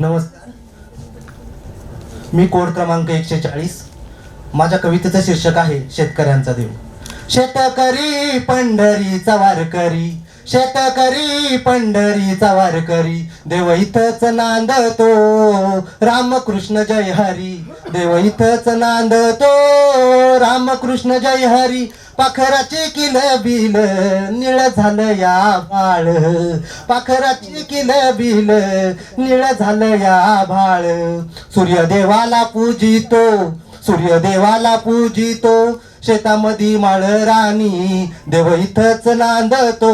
नमस्कार. मी कोड क्रमांक एकशे चाळीस. माझ्या कवितेचं शीर्षक आहे शेतकऱ्यांचा देव. शेतकरी पंढरीचा वारकरी शेतकरी पंढरीचा वारकरी देव इथंच नांदतो. रामकृष्ण जय हरी देव इथंच नांदतो. रामकृष्ण जय हरी पाखराचे किल बिल निळ झालं या बाळ. पाखराचे किल बिल निळ झालं या बाळ. सूर्यदेवाला पूजितो सूर्यदेवाला पूजितो शेतामध्ये माळ राणी देव इथंच नांदतो.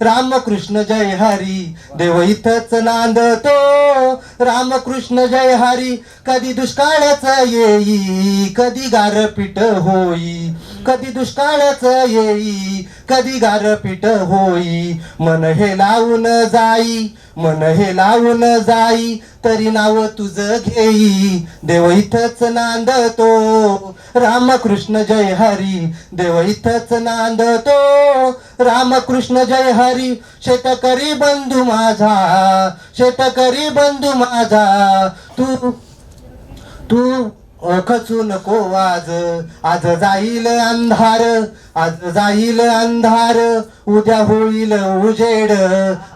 रामकृष्ण जय हरी देव इथंच नांदतो. रामकृष्ण जय हरी कधी दुष्काळच येई कधी गारपीट होई कधी दुष्काळच येई कधी गारपीट होई मन हे लावून जाई मन हे लावून जाई तरी नाव तुझं घेई. देव इथंच नांदतो रामकृष्ण जय हरी. देव इथंच नांदतो रामकृष्ण जय हरी. शेतकरी बंधू माझा शेतकरी बंधू माझा तू तू खचू नको आज. आज जाईल अंधार. आज जाईल अंधार. उद्या होईल उजेड.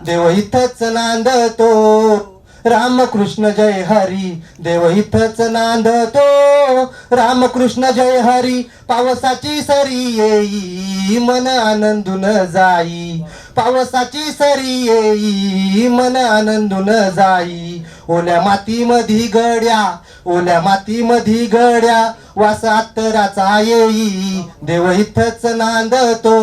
देव इथंच नांदतो. रामकृष्ण जय हरी. देव इथंच नांदतो. रामकृष्ण जय हरी. पावसाची सरी येई. मन आनंदून जाई. पावसाची सरी येई मन आनंदून जाई. ओल्या मातीमधी गड्या ओल्या मातीमधी गड्या वास येई. देव इथंच नांदतो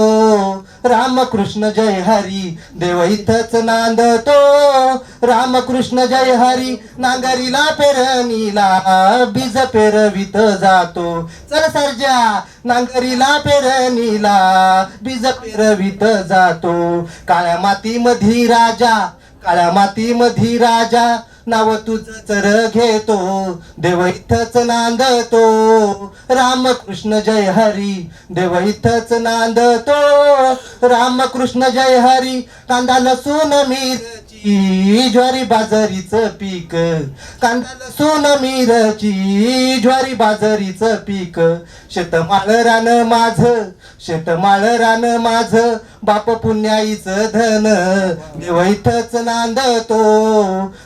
रामकृष्ण जय हरी. देव इथंच नांदतो रामकृष्ण जय हरी. नांगरीला पेरणीला बीज पेरवित जातो. चल सर्जा नांगरीला पेरणीला बीज पेरवित जातो. काळ्या मातीमधी राजा काळ्या मातीमधी राजा नाव तुझं चर घेतो देव इथंच नांदतो. रामकृष्ण जय हरी देव इथंच नांदतो. रामकृष्ण जय हरी कांदा लसूण मिरची ज्वारी बाजारीचं पीक. कांदा लसूण मिरची ज्वारी बाजारीचं पीक. शेतमाळ रान माझ शेतमाळ रान माझ बाप पुण्याईचं धन. देवैथच नांदतो.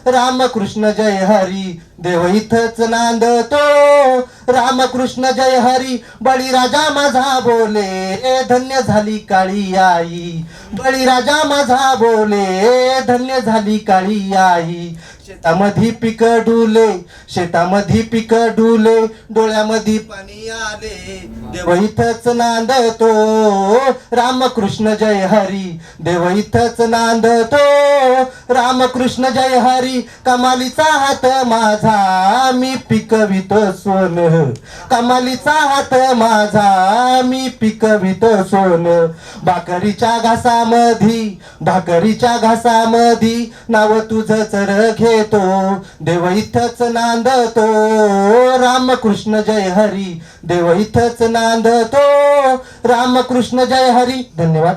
रामकृष्ण जय हरी देवैथच नांदतो. रामकृष्ण जय हरी बळीराजा माझा बोले. धन्य झाली काळी आई. बळीराजा माझा बोले. धन्य झाली काळी आई. शेतामध्ये पिक डुले शेतामध्ये पिक डुले डोळ्यामध्ये पाणी आले. देव इथंच नांदतो रामकृष्ण जय हरी. देव इथंच नांदतो रामकृष्ण जय हरी. कमालीचा हात माझा मी पिकवित सोन. कमालीचा हात माझा मी पिकवित सोन. भाकरीच्या घासामधी भाकरीच्या घासामधी नाव तुझं चर घे येतो. देव इथंच नांदतो. रामकृष्ण जय हरी. देव इथंच नांदतो. रामकृष्ण जय हरी. धन्यवाद.